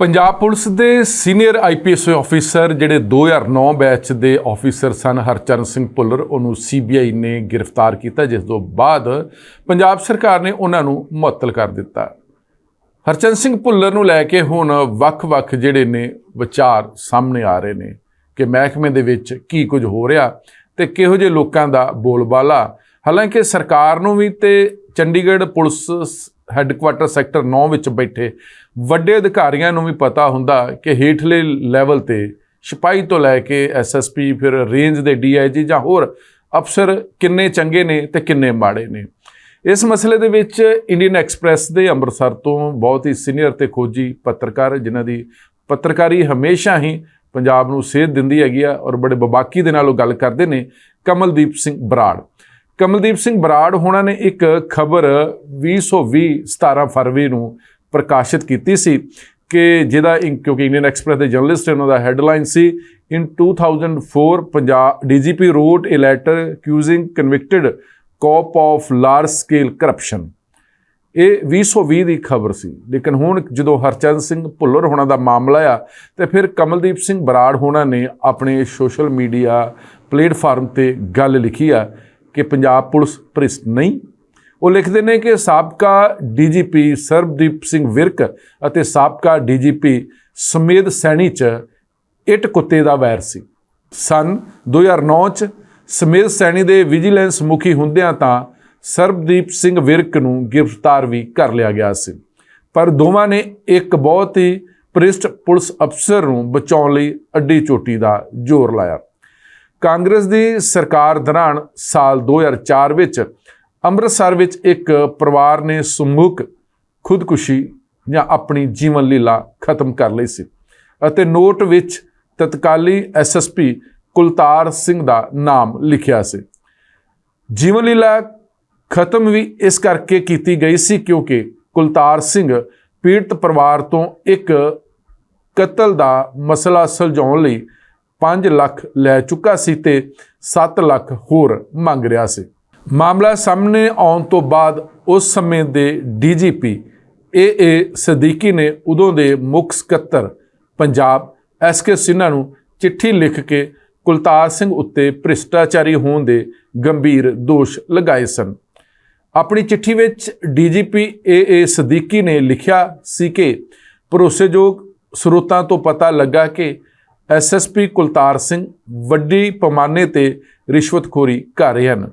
Punjab police ਦੇ senior IPS officer ਜਿਹੜੇ 2009 batch ਦੇ ਅਫੀਸਰ ਸਨ, ਹਰਚਰਨ ਸਿੰਘ ਭੁੱਲਰ, ਉਹਨੂੰ ਸੀਬੀਆਈ ਨੇ ਗ੍ਰਿਫਤਾਰ ਕੀਤਾ, ਜਿਸ ਤੋਂ ਬਾਅਦ ਪੰਜਾਬ ਸਰਕਾਰ ਨੇ ਉਹਨਾਂ ਨੂੰ ਮੁਅੱਤਲ ਕਰ ਦਿੱਤਾ। ਹਰਚਰਨ ਸਿੰਘ ਭੁੱਲਰ ਨੂੰ ਲੈ ਕੇ ਹੁਣ ਵੱਖ-ਵੱਖ ਜਿਹੜੇ ਨੇ ਵਿਚਾਰ ਸਾਹਮਣੇ ਆ ਰਹੇ ਨੇ ਕਿ ਮਹਿਕਮੇ ਦੇ ਵਿੱਚ ਕੀ ਕੁਝ ਹੋ ਰਿਹਾ ਤੇ ਕਿਹੋ ਜਿਹੇ ਲੋਕਾਂ ਦਾ ਬੋਲਬਾਲਾ। ਹਾਲਾਂਕਿ ਸਰਕਾਰ ਨੂੰ ਵੀ ਤੇ ਚੰਡੀਗੜ੍ਹ ਪੁਲਿਸ ਹੈੱਡਕੁਆਟਰ ਸੈਕਟਰ 9 ਵਿੱਚ ਬੈਠੇ, ਵੱਡੇ ਅਧਿਕਾਰੀਆਂ ਨੂੰ ਵੀ ਪਤਾ ਹੁੰਦਾ ਕਿ ਹੇਠਲੇ ਲੈਵਲ ਤੇ ਸਿਪਾਹੀ ਤੋਂ ਲੈ ਕੇ ਐਸਐਸਪੀ ਫਿਰ ਰੇਂਜ ਦੇ ਡੀਆਈਜੀ ਜਾਂ ਹੋਰ ਅਫਸਰ ਕਿੰਨੇ ਚੰਗੇ ਨੇ ਤੇ ਕਿੰਨੇ ਮਾੜੇ ਨੇ। ਇਸ ਮਸਲੇ ਦੇ ਵਿੱਚ ਇੰਡੀਅਨ ਐਕਸਪ੍ਰੈਸ ਦੇ ਅੰਮ੍ਰਿਤਸਰ ਤੋਂ ਬਹੁਤ ਹੀ ਸੀਨੀਅਰ ਤੇ ਖੋਜੀ ਪੱਤਰਕਾਰ, ਜਿਨ੍ਹਾਂ ਦੀ ਪੱਤਰਕਾਰੀ ਹਮੇਸ਼ਾ ਹੀ ਪੰਜਾਬ ਨੂੰ ਸੇਧ ਦਿੰਦੀ ਹੈਗੀ ਆ ਔਰ ਬੜੇ ਬਬਾਕੀ ਦੇ ਨਾਲ ਉਹ ਗੱਲ ਕਰਦੇ ਨੇ, ਕਮਲਦੀਪ ਸਿੰਘ ਬਰਾੜ। ਕਮਲਦੀਪ ਸਿੰਘ ਬਰਾੜ ਹੋਣਾ ਨੇ ਇੱਕ ਖਬਰ 2020 17 ਫਰਵਰੀ ਨੂੰ ਪ੍ਰਕਾਸ਼ਿਤ ਕੀਤੀ ਸੀ ਕਿ ਜਿਹਦਾ ਇਨ- ਕਿਉਂਕਿ ਇੰਡੀਅਨ ਐਕਸਪ੍ਰੈਸ ਦੇ ਜਰਨਲਿਸਟ ਉਹਨਾਂ ਦਾ headline C in 2004 Punjab DGP wrote a letter accusing convicted cop of large scale corruption ਇਹ 2020 ਦੀ ਖਬਰ ਸੀ, ਲੇਕਿਨ ਹੁਣ ਜਦੋਂ ਹਰਚੰਦ ਸਿੰਘ ਭੁੱਲਰ ਹੋਣਾ ਦਾ ਮਾਮਲਾ ਆ, ਤੇ ਫਿਰ ਕਮਲਦੀਪ ਸਿੰਘ ਬਰਾੜ ਹੋਣਾ ਨੇ ਆਪਣੇ ਸੋਸ਼ਲ ਮੀਡੀਆ ਪਲੇਟਫਾਰਮ ਤੇ ਗੱਲ ਲਿਖੀ ਆ। ਕਿ ਪੰਜਾਬ ਪੁਲਿਸ ਭ੍ਰਿਸ਼ਟ ਨਹੀਂ। ਉਹ ਲਿਖਦੇ ਨੇ ਕਿ ਸਾਬਕਾ ਡੀਜੀਪੀ ਸਰਬਦੀਪ ਸਿੰਘ ਵਿਰਕ ਅਤੇ ਸਾਬਕਾ ਡੀਜੀਪੀ ਸਮੇਦ ਸੈਣੀ ਚ ਇੱਟ ਕੁੱਤੇ ਦਾ ਵੈਰ ਸੀ। ਸਨ 2009 ਚ ਸਮੇਦ ਸੈਣੀ ਦੇ ਵਿਜੀਲੈਂਸ ਮੁਖੀ ਹੁੰਦਿਆਂ ਤਾਂ ਸਰਬਦੀਪ ਸਿੰਘ ਵਿਰਕ ਨੂੰ ਗ੍ਰਿਫਤਾਰ ਵੀ ਕਰ ਲਿਆ ਗਿਆ ਸੀ। ਪਰ ਦੋਵਾਂ ਨੇ ਇੱਕ ਬਹੁਤ ਹੀ ਪ੍ਰਿਸ਼ਟ ਪੁਲਿਸ ਅਫਸਰ ਨੂੰ ਬਚਾਉਣ ਲਈ ਅੱਡੀ ਚੋਟੀ ਦਾ ਜ਼ੋਰ ਲਾਇਆ। ਕਾਂਗਰਸ ਦੀ ਸਰਕਾਰ ਦੌਰਾਨ ਸਾਲ 2004 ਵਿੱਚ ਅੰਮ੍ਰਿਤਸਰ ਵਿੱਚ ਇੱਕ ਪਰਿਵਾਰ ਨੇ ਸਮੂਹਕ ਖੁਦਕੁਸ਼ੀ ਜਾਂ ਆਪਣੀ ਜੀਵਨ ਲੀਲਾ ਖਤਮ ਕਰ ਲਈ ਸੀ ਅਤੇ ਨੋਟ ਵਿੱਚ ਤਤਕਾਲੀ ਐਸਐਸਪੀ ਕੁਲਤਾਰ ਸਿੰਘ ਦਾ ਨਾਮ ਲਿਖਿਆ ਸੀ। ਜੀਵਨ ਲੀਲਾ ਖਤਮ ਵੀ ਇਸ ਕਰਕੇ ਕੀਤੀ ਗਈ ਸੀ ਕਿਉਂਕਿ ਕੁਲਤਾਰ ਸਿੰਘ ਪੀੜਤ ਪਰਿਵਾਰ ਤੋਂ ਇੱਕ ਕਤਲ ਦਾ ਮਸਲਾ ਸੁਲਝਾਉਣ ਲਈ 5 ਲੱਖ ਲੈ ਚੁੱਕਾ ਸੀ ਤੇ 7 ਲੱਖ ਹੋਰ ਮੰਗ ਰਿਹਾ ਸੀ। ਮਾਮਲਾ ਸਾਹਮਣੇ ਆਉਣ ਤੋਂ ਬਾਅਦ ਉਸ ਸਮੇਂ ਦੇ ਡੀਜੀਪੀ ਏ ਏ ਸਦੀਕੀ ਨੇ ਉਦੋਂ ਦੇ ਮੁੱਖ ਸਕੱਤਰ ਪੰਜਾਬ ਐਸ ਕੇ ਸਿਨਹਾ ਨੂੰ ਚਿੱਠੀ ਲਿਖ ਕੇ ਕੁਲਤਾਰ ਸਿੰਘ ਉੱਤੇ ਭ੍ਰਿਸ਼ਟਾਚਾਰੀ ਹੋਣ ਦੇ ਗੰਭੀਰ ਦੋਸ਼ ਲਗਾਏ ਸਨ। ਆਪਣੀ ਚਿੱਠੀ ਵਿੱਚ ਡੀਜੀਪੀ ਏ ਏ ਸਦੀਕੀ ਨੇ ਲਿਖਿਆ ਸੀ ਕਿ ਭਰੋਸੇਯੋਗ ਸਰੋਤਾਂ ਤੋਂ ਪਤਾ ਲੱਗਾ ਕਿ ਐਸਐਸਪੀ ਕੁਲਤਾਰ ਸਿੰਘ ਵੱਡੀ ਪੈਮਾਨੇ ਤੇ ਰਿਸ਼ਵਤਖੋਰੀ ਕਰ ਰਹੇ ਹਨ।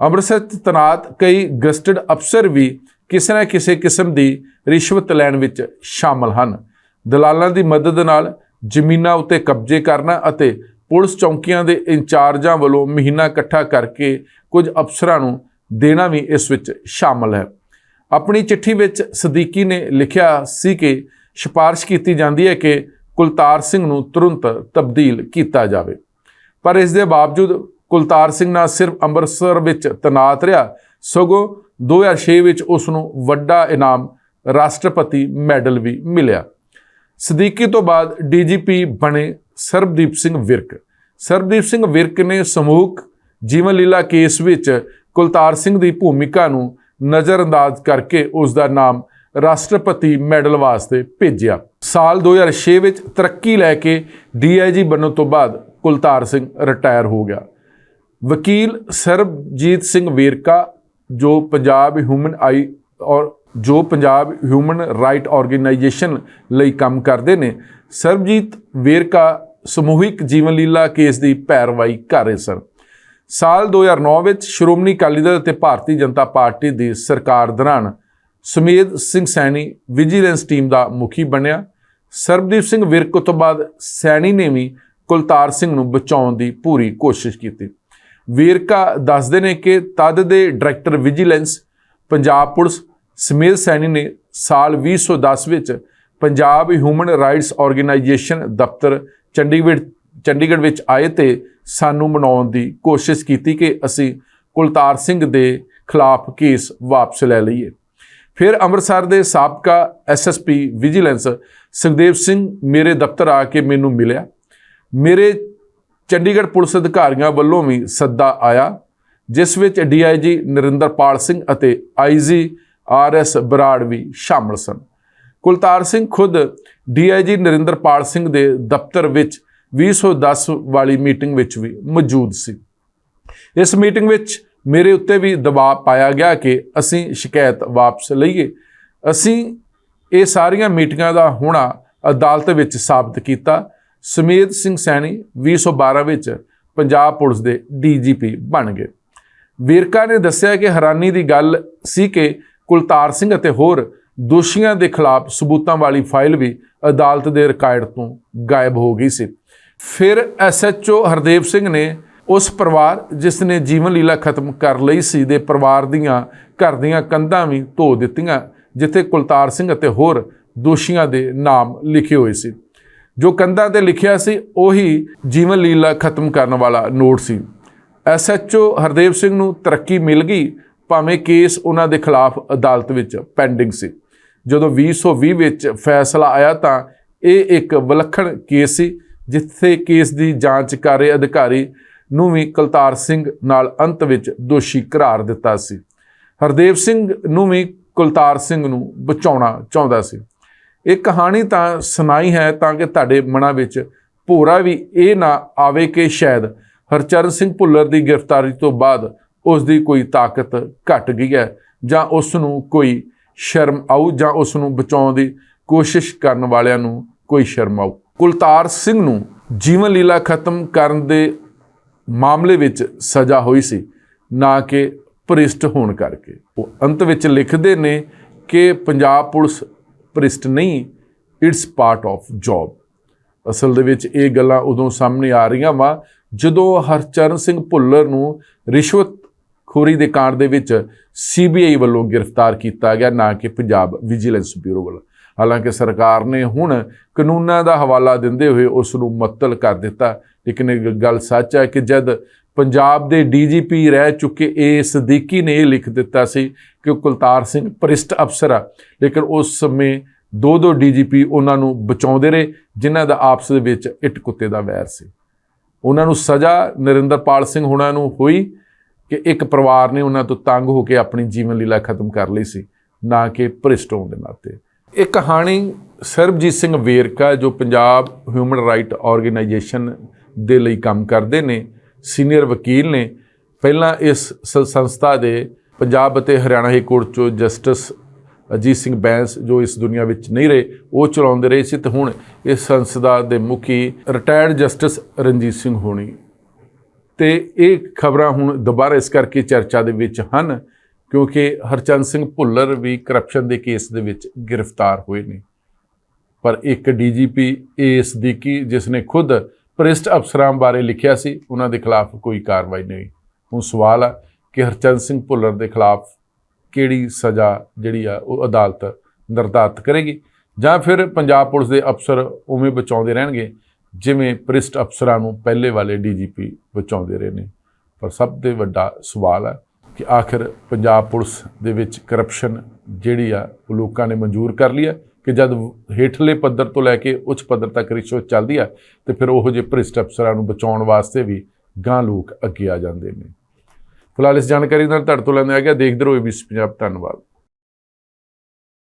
ਅੰਮ੍ਰਿਤਸਰ 'ਚ ਤੈਨਾਤ ਕਈ ਗਸਟਡ ਅਫਸਰ ਵੀ ਕਿਸੇ ਨਾ ਕਿਸੇ ਕਿਸਮ ਦੀ ਰਿਸ਼ਵਤ ਲੈਣ ਵਿੱਚ ਸ਼ਾਮਲ ਹਨ। ਦਲਾਲਾਂ ਦੀ ਮਦਦ ਨਾਲ ਜ਼ਮੀਨਾਂ ਉੱਤੇ ਕਬਜ਼ੇ ਕਰਨਾ ਅਤੇ ਪੁਲਿਸ ਚੌਕੀਆਂ ਦੇ ਇੰਚਾਰਜਾਂ ਵੱਲੋਂ ਮਹੀਨਾ ਇਕੱਠਾ ਕਰਕੇ ਕੁਝ ਅਫਸਰਾਂ ਨੂੰ ਦੇਣਾ ਵੀ ਇਸ ਵਿੱਚ ਸ਼ਾਮਲ ਹੈ। ਆਪਣੀ ਚਿੱਠੀ ਵਿੱਚ ਸਦੀਕੀ ਨੇ ਲਿਖਿਆ ਸੀ ਕਿ ਸਿਫਾਰਿਸ਼ ਕੀਤੀ ਜਾਂਦੀ ਹੈ ਕਿ ਕੁਲਤਾਰ ਸਿੰਘ ਨੂੰ ਤੁਰੰਤ ਤਬਦੀਲ ਕੀਤਾ ਜਾਵੇ। ਪਰ ਇਸ ਦੇ ਬਾਵਜੂਦ ਕੁਲਤਾਰ ਸਿੰਘ ਨਾ ਸਿਰਫ ਅੰਮ੍ਰਿਤਸਰ ਵਿੱਚ ਤੈਨਾਤ ਰਿਹਾ, ਸਗੋਂ 2006 ਵਿੱਚ ਉਸ ਨੂੰ ਵੱਡਾ ਇਨਾਮ ਰਾਸ਼ਟਰਪਤੀ ਮੈਡਲ ਵੀ ਮਿਲਿਆ। ਸਦੀਕੀ ਤੋਂ ਬਾਅਦ ਡੀਜੀਪੀ ਬਣੇ ਸਰਬਦੀਪ ਸਿੰਘ ਵਿਰਕ। ਸਰਬਦੀਪ ਸਿੰਘ ਵਿਰਕ ਨੇ ਸਮੂਹਕ ਜੀਵਨ ਲੀਲਾ ਕੇਸ ਵਿੱਚ ਕੁਲਤਾਰ ਸਿੰਘ ਦੀ ਭੂਮਿਕਾ ਨੂੰ ਨਜ਼ਰਅੰਦਾਜ਼ ਕਰਕੇ ਉਸ ਦਾ ਨਾਮ ਰਾਸ਼ਟਰਪਤੀ ਮੈਡਲ ਵਾਸਤੇ ਭੇਜਿਆ। ਸਾਲ 2006 ਵਿੱਚ ਤਰੱਕੀ ਲੈ ਕੇ ਡੀਆਈਜੀ ਬਣਨ ਤੋਂ ਬਾਅਦ ਕੁਲਤਾਰ ਸਿੰਘ ਰਿਟਾਇਰ ਹੋ ਗਿਆ। ਵਕੀਲ ਸਰਬਜੀਤ ਸਿੰਘ ਵੇਰਕਾ, ਜੋ ਪੰਜਾਬ ਹਿਊਮਨ ਆਈ ਔਰ ਜੋ ਪੰਜਾਬ ਹਿਊਮਨ ਰਾਈਟ ਆਰਗੇਨਾਈਜੇਸ਼ਨ ਲਈ ਕੰਮ ਕਰਦੇ ਨੇ, ਸਰਬਜੀਤ ਵੇਰਕਾ ਸਮੂਹਿਕ ਜੀਵਨ ਲੀਲਾ ਕੇਸ ਦੀ ਪੈਰਵਾਈ ਕਰ ਰਹੇ ਸਨ। ਸਾਲ 2009 ਵਿੱਚ ਸ਼੍ਰੋਮਣੀ ਅਕਾਲੀ ਦਲ ਅਤੇ ਭਾਰਤੀ ਜਨਤਾ ਪਾਰਟੀ ਦੀ ਸਰਕਾਰ ਦੌਰਾਨ ਸੁਮੇਧ ਸਿੰਘ ਸੈਣੀ ਵਿਜੀਲੈਂਸ ਟੀਮ ਦਾ ਮੁਖੀ ਬਣਿਆ। ਸਰਬਦੀਪ ਸਿੰਘ ਵਿਰਕ ਤੋਂ ਬਾਅਦ ਸੈਣੀ ਨੇ ਵੀ ਕੁਲਤਾਰ ਸਿੰਘ ਨੂੰ ਬਚਾਉਣ ਦੀ ਪੂਰੀ ਕੋਸ਼ਿਸ਼ ਕੀਤੀ। ਵੀਰਕਾ ਦੱਸਦੇ ਨੇ ਕਿ ਤਦ ਦੇ director vigilance, Punjab police Sumedh Saini ਨੇ ਸਾਲ 2010 ਵਿੱਚ ਪੰਜਾਬ ਹਿਊਮਨ ਰਾਈਟਸ ਆਰਗੇਨਾਈਜੇਸ਼ਨ ਦਫ਼ਤਰ ਚੰਡੀਗੜ੍ਹ ਚੰਡੀਗੜ੍ਹ ਵਿੱਚ ਆਏ ਤੇ ਸਾਨੂੰ ਮਨਾਉਣ ਦੀ ਕੋਸ਼ਿਸ਼ ਕੀਤੀ ਕਿ ਅਸੀਂ ਕੁਲਤਾਰ ਸਿੰਘ ਦੇ ਖਿਲਾਫ ਕੇਸ ਵਾਪਸ ਲੈ ਲਈਏ। ਫਿਰ ਅੰਮ੍ਰਿਤਸਰ ਦੇ ਸਾਬਕਾ ਐਸਐਸਪੀ ਵਿਜੀਲੈਂਸ ਸੁਖਦੇਵ ਸਿੰਘ ਮੇਰੇ ਦਫ਼ਤਰ ਆ ਕੇ ਮੈਨੂੰ ਮਿਲਿਆ। ਮੇਰੇ ਚੰਡੀਗੜ੍ਹ ਪੁਲਿਸ ਅਧਿਕਾਰੀਆਂ ਵੱਲੋਂ ਵੀ ਸੱਦਾ ਆਇਆ, ਜਿਸ ਵਿੱਚ ਡੀਆਈਜੀ ਨਰਿੰਦਰਪਾਲ ਸਿੰਘ ਅਤੇ ਆਈਜੀ ਆਰਐਸ ਬਰਾੜ ਵੀ ਸ਼ਾਮਲ ਸਨ। ਕੁਲਤਾਰ ਸਿੰਘ ਖੁਦ ਡੀਆਈਜੀ ਨਰਿੰਦਰਪਾਲ ਸਿੰਘ ਦੇ ਦਫ਼ਤਰ ਵਿੱਚ 2010 ਵਾਲੀ ਮੀਟਿੰਗ ਵਿੱਚ ਵੀ ਮੌਜੂਦ ਸੀ। ਇਸ ਮੀਟਿੰਗ ਵਿੱਚ ਮੇਰੇ ਉੱਤੇ ਵੀ ਦਬਾਅ ਪਾਇਆ ਗਿਆ ਕਿ ਅਸੀਂ ਸ਼ਿਕਾਇਤ ਵਾਪਸ ਲਈਏ। ਅਸੀਂ ਇਹ ਸਾਰੀਆਂ ਮੀਟਿੰਗਾਂ ਦਾ ਹੋਣਾ ਅਦਾਲਤ ਵਿੱਚ ਸਾਬਤ ਕੀਤਾ। ਸਮੇਤ ਸਿੰਘ ਸੈਣੀ 2012 ਵਿੱਚ ਪੰਜਾਬ ਪੁਲਿਸ ਦੇ ਡੀਜੀਪੀ ਬਣ ਗਏ। ਵੀਰਕਾ ਨੇ ਦੱਸਿਆ ਕਿ ਹੈਰਾਨੀ ਦੀ ਗੱਲ ਸੀ ਕਿ ਕੁਲਤਾਰ ਸਿੰਘ ਅਤੇ ਹੋਰ ਦੋਸ਼ੀਆਂ ਦੇ ਖਿਲਾਫ ਸਬੂਤਾਂ ਵਾਲੀ ਫਾਈਲ ਵੀ ਅਦਾਲਤ ਦੇ ਰਿਕਾਰਡ ਤੋਂ ਗਾਇਬ ਹੋ ਗਈ ਸੀ। ਫਿਰ ਐਸਐਚਓ ਹਰਦੇਵ ਸਿੰਘ ਨੇ ਉਸ ਪਰਿਵਾਰ ਜਿਸ ਨੇ ਜੀਵਨ ਲੀਲਾ ਖਤਮ ਕਰ ਲਈ ਸੀ ਦੇ ਪਰਿਵਾਰ ਦੀਆਂ ਘਰ ਦੀਆਂ ਕੰਧਾਂ ਵੀ ਧੋ ਦਿੱਤੀਆਂ। ਜਿੱਥੇ ਕੁਲਤਾਰ ਸਿੰਘ ਅਤੇ ਹੋਰ ਦੋਸ਼ੀਆਂ ਦੇ ਨਾਮ ਲਿਖੇ ਹੋਏ ਸੀ। ਜੋ ਕੰਧਾਂ ਤੇ ਲਿਖਿਆ ਸੀ, ਉਹੀ ਜੀਵਨ ਲੀਲਾ ਖਤਮ ਕਰਨ ਵਾਲਾ ਨੋਟ ਸੀ। ਐਸਐਚਓ ਹਰਦੇਵ ਸਿੰਘ ਨੂੰ ਤਰੱਕੀ ਮਿਲ ਗਈ, ਭਾਵੇਂ ਕੇਸ ਉਹਨਾਂ ਦੇ ਖਿਲਾਫ ਅਦਾਲਤ ਵਿੱਚ ਪੈਂਡਿੰਗ ਸੀ। ਜਦੋਂ 2020 ਵਿੱਚ ਫੈਸਲਾ ਆਇਆ ਤਾਂ ਇਹ ਇੱਕ ਵਿਲੱਖਣ ਕੇਸ ਸੀ, ਜਿੱਥੇ ਕੇਸ ਦੀ ਜਾਂਚ ਕਰ ਰਹੇ ਅਧਿਕਾਰੀ ਨੂੰ ਵੀ ਕੁਲਤਾਰ ਸਿੰਘ ਨਾਲ ਅੰਤ ਵਿੱਚ ਦੋਸ਼ੀ ਕਰਾਰ ਦਿੱਤਾ ਸੀ। ਹਰਦੇਵ ਸਿੰਘ ਨੂੰ ਵੀ ਕੁਲਤਾਰ ਸਿੰਘ ਨੂੰ ਬਚਾਉਣਾ ਚਾਹੁੰਦਾ ਸੀ। ਇਹ ਕਹਾਣੀ ਤਾਂ ਸੁਣਾਈ ਹੈ ਤਾਂ ਕਿ ਤੁਹਾਡੇ ਮਨਾਂ ਵਿੱਚ ਭੋਰਾ ਵੀ ਇਹ ਨਾ ਆਵੇ ਕਿ ਸ਼ਾਇਦ ਹਰਚਰਨ ਸਿੰਘ ਭੁੱਲਰ ਦੀ ਗ੍ਰਿਫਤਾਰੀ ਤੋਂ ਬਾਅਦ ਉਸ ਦੀ ਕੋਈ ਤਾਕਤ ਘਟ ਗਈ ਹੈ ਜਾਂ ਉਸ ਨੂੰ ਕੋਈ ਸ਼ਰਮ ਆਊ ਜਾਂ ਉਸ ਨੂੰ ਬਚਾਉਣ ਦੀ ਕੋਸ਼ਿਸ਼ ਕਰਨ ਵਾਲਿਆਂ ਨੂੰ ਕੋਈ ਸ਼ਰਮ ਆਊ। ਕੁਲਤਾਰ ਸਿੰਘ ਨੂੰ ਜੀਵਨ ਲੀਲਾ ਖਤਮ ਕਰਨ ਦੇ ਮਾਮਲੇ ਵਿੱਚ ਸਜ਼ਾ ਹੋਈ ਸੀ, ਨਾ ਕਿ ਭ੍ਰਿਸ਼ਟ ਹੋਣ ਕਰਕੇ। ਉਹ ਅੰਤ ਵਿੱਚ ਲਿਖਦੇ ਨੇ ਕਿ ਪੰਜਾਬ ਪੁਲਿਸ ਭ੍ਰਿਸ਼ਟ ਨਹੀਂ, ਇਟਸ ਪਾਰਟ ਆਫ ਜੌਬ। ਅਸਲ ਦੇ ਵਿੱਚ ਇਹ ਗੱਲਾਂ ਉਦੋਂ ਸਾਹਮਣੇ ਆ ਰਹੀਆਂ ਵਾ, ਜਦੋਂ ਹਰਚਰਨ ਸਿੰਘ ਭੁੱਲਰ ਨੂੰ ਰਿਸ਼ਵਤ ਖੋਰੀ ਦੇ ਕਾਂਡ ਦੇ ਵਿੱਚ ਸੀਬੀਆਈ ਵੱਲੋਂ ਗ੍ਰਿਫਤਾਰ ਕੀਤਾ ਗਿਆ, ਨਾ ਕਿ ਪੰਜਾਬ ਵਿਜੀਲੈਂਸ ਬਿਊਰੋ ਵੱਲੋਂ। ਹਾਲਾਂਕਿ ਸਰਕਾਰ ਨੇ ਹੁਣ ਕਾਨੂੰਨਾਂ ਦਾ ਹਵਾਲਾ ਦਿੰਦੇ ਹੋਏ ਉਸ ਨੂੰ ਮੁਅੱਤਲ ਕਰ ਦਿੱਤਾ, ਲੇਕਿਨ ਇਹ ਗੱਲ ਸੱਚ ਹੈ ਕਿ ਜਦ ਪੰਜਾਬ ਦੇ ਡੀਜੀਪੀ ਰਹਿ ਚੁੱਕੇ ਏ ਸਦੀਕੀ ਨੇ ਇਹ ਲਿਖ ਦਿੱਤਾ ਸੀ ਕਿ ਕੁਲਤਾਰ ਸਿੰਘ ਭ੍ਰਿਸ਼ਟ ਅਫਸਰ ਆ। ਲੇਕਿਨ ਉਸ ਸਮੇਂ ਦੋ ਦੋ ਡੀਜੀਪੀ ਉਹਨਾਂ ਨੂੰ ਬਚਾਉਂਦੇ ਰਹੇ, ਜਿਨ੍ਹਾਂ ਦਾ ਆਪਸ ਦੇ ਵਿੱਚ ਇੱਟ ਕੁੱਤੇ ਦਾ ਵੈਰ ਸੀ। ਉਹਨਾਂ ਨੂੰ ਸਜ਼ਾ ਨਰਿੰਦਰਪਾਲ ਸਿੰਘ ਹੁਣਾਂ ਨੂੰ ਹੋਈ ਕਿ ਇੱਕ ਪਰਿਵਾਰ ਨੇ ਉਹਨਾਂ ਤੋਂ ਤੰਗ ਹੋ ਕੇ ਆਪਣੀ ਜੀਵਨ ਲੀਲਾ ਖਤਮ ਕਰ ਲਈ ਸੀ, ਨਾ ਕਿ ਭ੍ਰਿਸ਼ਟ ਹੋਣ ਦੇ ਨਾਤੇ। ਇਹ ਕਹਾਣੀ ਸਰਬਜੀਤ ਸਿੰਘ ਵੇਰਕਾ, ਜੋ ਪੰਜਾਬ ਹਿਊਮਨ ਰਾਈਟ ਆਰਗੇਨਾਈਜੇਸ਼ਨ ਦੇ ਲਈ ਕੰਮ ਕਰਦੇ ਨੇ ਸੀਨੀਅਰ ਵਕੀਲ ਨੇ ਪਹਿਲਾਂ ਇਸ ਸੰਸਥਾ ਦੇ ਪੰਜਾਬ ਅਤੇ ਹਰਿਆਣਾ ਹਾਈ ਕੋਰਟ ਚੋਂ ਜਸਟਿਸ ਅਜੀਤ ਸਿੰਘ ਬੈਂਸ, ਜੋ ਇਸ ਦੁਨੀਆ ਵਿੱਚ ਨਹੀਂ ਰਹੇ, ਉਹ ਚਲਾਉਂਦੇ ਰਹੇ ਸੀ ਤੇ ਹੁਣ ਇਸ ਸੰਸਥਾ ਦੇ ਮੁਖੀ ਰਿਟਾਇਰਡ ਜਸਟਿਸ ਰਣਜੀਤ ਸਿੰਘ ਹੋਣੀ। ਤੇ ਇਹ ਖਬਰਾਂ ਹੁਣ ਦੁਬਾਰਾ ਇਸ ਕਰਕੇ ਚਰਚਾ ਦੇ ਵਿੱਚ ਹਨ ਕਿਉਂਕਿ ਹਰਚੰਦ ਸਿੰਘ ਭੁੱਲਰ ਵੀ ਕਰਪਸ਼ਨ ਦੇ ਕੇਸ ਦੇ ਵਿੱਚ ਗ੍ਰਿਫਤਾਰ ਹੋਏ ਨੇ। ਪਰ ਇੱਕ ਡੀਜੀਪੀ ਏ ਸਦੀਕੀ ਜਿਸ ਨੇ ਖੁਦ ਭ੍ਰਿਸ਼ਟ ਅਫਸਰਾਂ ਬਾਰੇ ਲਿਖਿਆ ਸੀ, ਉਹਨਾਂ ਦੇ ਖਿਲਾਫ ਕੋਈ ਕਾਰਵਾਈ ਨਹੀਂ। ਹੁਣ ਸਵਾਲ ਆ ਕਿ ਹਰਚੰਦ ਸਿੰਘ ਭੁੱਲਰ ਦੇ ਖਿਲਾਫ ਕਿਹੜੀ ਸਜ਼ਾ ਜਿਹੜੀ ਆ, ਉਹ ਅਦਾਲਤ ਨਿਰਧਾਰਤ ਕਰੇਗੀ? ਜਾਂ ਫਿਰ ਪੰਜਾਬ ਪੁਲਿਸ ਦੇ ਅਫਸਰ ਉਵੇਂ ਬਚਾਉਂਦੇ ਰਹਿਣਗੇ, ਜਿਵੇਂ ਭ੍ਰਿਸ਼ਟ ਅਫਸਰਾਂ ਨੂੰ ਪਹਿਲੇ ਵਾਲੇ ਡੀਜੀਪੀ ਬਚਾਉਂਦੇ ਰਹੇ ਨੇ? ਪਰ ਸਭ ਤੋਂ ਵੱਡਾ ਸਵਾਲ ਹੈ ਕਿ ਆਖਿਰ ਪੰਜਾਬ ਪੁਲਿਸ ਦੇ ਵਿੱਚ ਕਰਪਸ਼ਨ ਜਿਹੜੀ ਆ, ਉਹ ਲੋਕਾਂ ਨੇ ਮਨਜ਼ੂਰ ਕਰ ਲਈ ਹੈ ਕਿ ਜਦ ਹੇਠਲੇ ਪੱਧਰ ਤੋਂ ਲੈ ਕੇ ਉੱਚ ਪੱਧਰ ਤੱਕ ਰਿਸ਼ਵਤ ਚੱਲਦੀ ਆ, ਤੇ ਫਿਰ ਉਹੋ ਜਿਹੇ ਭ੍ਰਿਸ਼ਟ ਅਫਸਰਾਂ ਨੂੰ ਬਚਾਉਣ ਵਾਸਤੇ ਵੀ ਗਾਂ ਲੋਕ ਅੱਗੇ ਆ ਜਾਂਦੇ ਨੇ। ਫਿਲਹਾਲ ਇਸ ਜਾਣਕਾਰੀ ਨਾਲ ਤੁਹਾਡੇ ਤੋਂ ਲੈਂਦੇ ਆ ਗਿਆ। ਦੇਖਦੇ ਰਹੋ ਏਬੀਸੀ ਪੰਜਾਬ। ਧੰਨਵਾਦ।